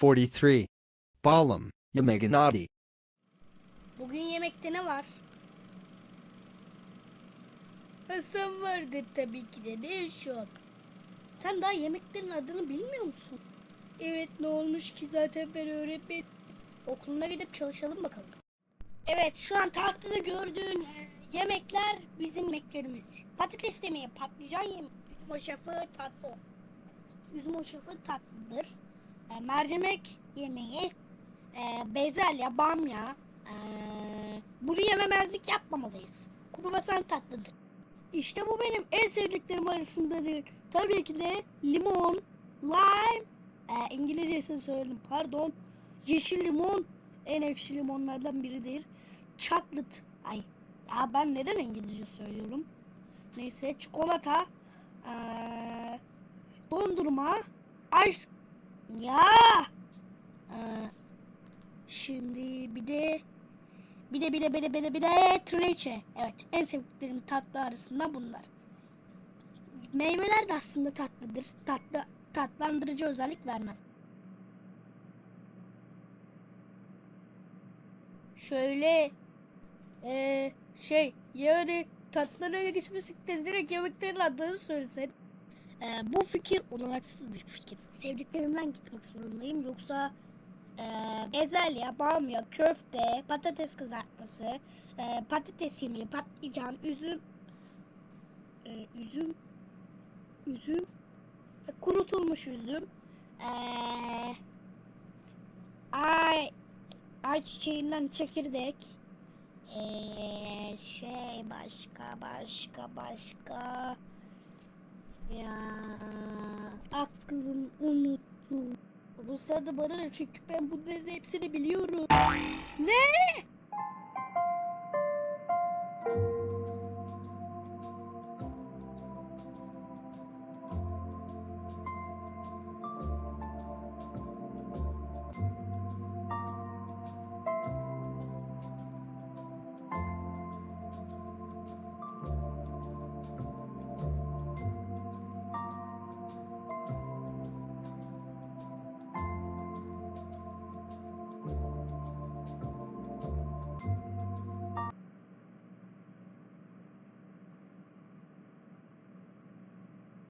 43. Balam, Yamaganati. Bugün yemekte ne var? Hasan vardı tabii ki de ne yok. Sen daha yemeklerin adını bilmiyor musun? Evet ne olmuş ki zaten ben öğretmen. Okuluna gidip çalışalım bakalım. Evet şu an tahtada gördüğün yemekler bizim yemeklerimiz. Patates yemeği, patlıcan yemeği, üzüm hoşafı tatlı. Üzüm hoşafı tatlıdır. E, mercimek yemeği, e, bezelye, bamya. E, bunu yememezlik yapmamalıyız. Kruvasan tatlıdır. İşte bu benim en sevdiklerim arasındadır. Tabii ki de limon, lime, e, İngilizcesini söyledim pardon. Yeşil limon en ekşi limonlardan biridir. Chocolate, ay ya ben neden İngilizce söylüyorum? Neyse çikolata, e, dondurma, ice, ya. E, Şimdi bir de bir de bir de bir de bir de bir de trileçe. Evet en sevdiklerim tatlı arasında bunlar. Meyveler de aslında tatlıdır. Tatlı tatlandırıcı özellik vermez. Şöyle eee şey yani tatlılara geçmesek de direkt yemeklerin adını söylesen. Eee, bu fikir olanaksız bir fikir. Sevdiklerimden gitmek zorundayım yoksa eee bezelye, bamya, köfte, patates kızartması, eee, patates yemeği, patlıcan, üzüm, eee, üzüm, üzüm, e, kurutulmuş üzüm, eee, ay, ay çiçeğinden çekirdek, eee, şey başka başka başka ya aklım unuttum. Olursa da bana ne çünkü ben bunların hepsini biliyorum. Ne?